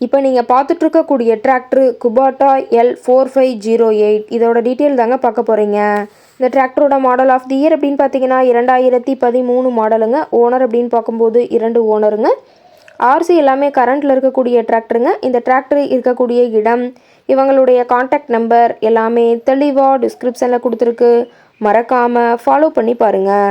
இப்போ நீங்கள் பார்த்துட்ருக்கக்கூடிய tractor Kubota L four five zero eight இதோட டீட்டெயில் தாங்க பார்க்க போகிறீங்க இந்த டிராக்டரோட மாடல் ஆஃப் தி இயர் அப்படின்னு பார்த்தீங்கன்னா இரண்டாயிரத்தி பதிமூணு மாடலுங்க ஓனர் அப்படின்னு பார்க்கும்போது இரண்டு ஓனருங்க ஆர்சி எல்லாமே கரண்ட்டில் இருக்கக்கூடிய டிராக்டருங்க இந்த டிராக்டர் இருக்கக்கூடிய இடம் இவங்களுடைய காண்டாக்ட் நம்பர் எல்லாமே தெளிவாக டிஸ்கிரிப்ஷனில் கொடுத்துருக்கு. மறக்காமல் ஃபாலோ பண்ணி பாருங்கள்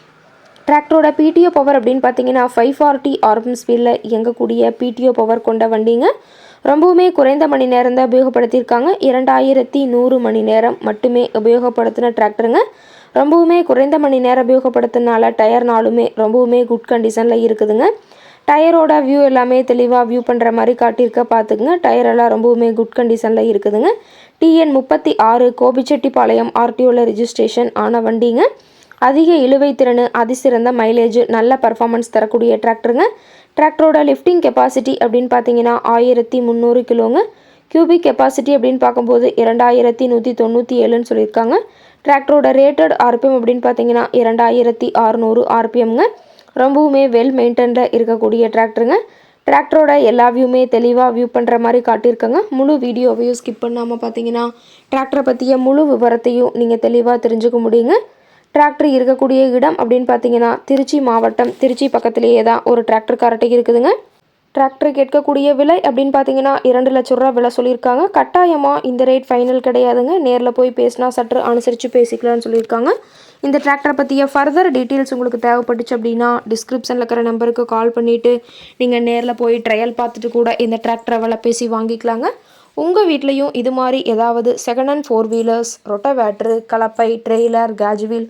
டிராக்டரோட பிடிஓ பவர் அப்படின்னு பார்த்தீங்கன்னா ஃபைவ் ஃபார்ட்டி ஆர்எம் ஸ்பீடில் இயங்கக்கூடிய பிடிஓ பவர் கொண்ட வண்டிங்க. ரொம்பவுமே குறைந்த மணி நேரம் தான் உபயோகப்படுத்தியிருக்காங்க. இரண்டாயிரத்தி நூறு மணி நேரம் மட்டுமே உபயோகப்படுத்தின டிராக்டருங்க ரொம்பவுமே குறைந்த மணி நேரம் உபயோகப்படுத்தினால டயர் நாளுமே ரொம்பவுமே குட் கண்டிஷனில் இருக்குதுங்க. டயரோட வியூ எல்லாமே தெளிவாக வியூ பண்ணுற மாதிரி காட்டியிருக்க பார்த்துக்குங்க. டயர் எல்லாம் ரொம்பவுமே குட் கண்டிஷனில் இருக்குதுங்க. டிஎன் முப்பத்தி ஆறு கோபிச்செட்டிப்பாளையம் ஆர்டிஓவில் ரிஜிஸ்ட்ரேஷன் ஆன வண்டிங்க. அதிக இழுவை திறன் அதிசிறந்த மைலேஜ் நல்ல பர்ஃபார்மன்ஸ் தரக்கூடிய டிராக்டருங்க டிராக்டரோட லிஃப்டிங் கெப்பாசிட்டி அப்படின்னு பார்த்தீங்கன்னா ஆயிரத்தி முந்நூறு கிலோங்க. கியூபிக் கெப்பாசிட்டி அப்படின்னு பார்க்கும்போது இரண்டாயிரத்தி நூற்றி தொண்ணூற்றி ஏழுன்னு சொல்லியிருக்காங்க டிராக்டரோட ரேட்டட் ஆர்பிஎம் அப்படின்னு பார்த்தீங்கன்னா இரண்டாயிரத்தி அறுநூறு ஆர்பிஎம்ங்க ரொம்பவுமே வெல் மெயின்டைனில் இருக்கக்கூடிய டிராக்டருங்க டிராக்டரோட எல்லா வியூமே தெளிவாக வியூ பண்ணுற மாதிரி காட்டியிருக்காங்க. முழு வீடியோவையும் ஸ்கிப் பண்ணாமல் பார்த்தீங்கன்னா டிராக்டரை பற்றிய முழு விவரத்தையும் நீங்கள் தெளிவாக தெரிஞ்சுக்க முடியுங்க. டிராக்டர் இருக்கக்கூடிய இடம் அப்படின்னு பார்த்தீங்கன்னா திருச்சி மாவட்டம். திருச்சி பக்கத்துலேயே தான் ஒரு டிராக்டர் கரட்டை இருக்குதுங்க. டிராக்டர் கேட்கக்கூடிய விலை அப்படின்னு பார்த்தீங்கன்னா இரண்டு லட்ச ரூபா விலை சொல்லியிருக்காங்க. கட்டாயமாக இந்த ரேட் ஃபைனல் கிடையாதுங்க. நேரில் போய் பேசினா சற்று அனுசரித்து பேசிக்கலாம்னு சொல்லியிருக்காங்க. இந்த டிராக்டரை பற்றிய ஃபர்தர் டீட்டெயில்ஸ் உங்களுக்கு தேவைப்பட்டுச்சு அப்படின்னா டிஸ்கிரிப்ஷனில் இருக்கிற நம்பருக்கு கால் பண்ணிவிட்டு நீங்கள் நேரில் போய் ட்ரையல் பார்த்துட்டு கூட இந்த டிராக்டரை விலை பேசி வாங்கிக்கலாங்க. உங்கள் வீட்லேயும் இது மாதிரி ஏதாவது second hand four wheelers rotavator கலப்பை trailer cage wheel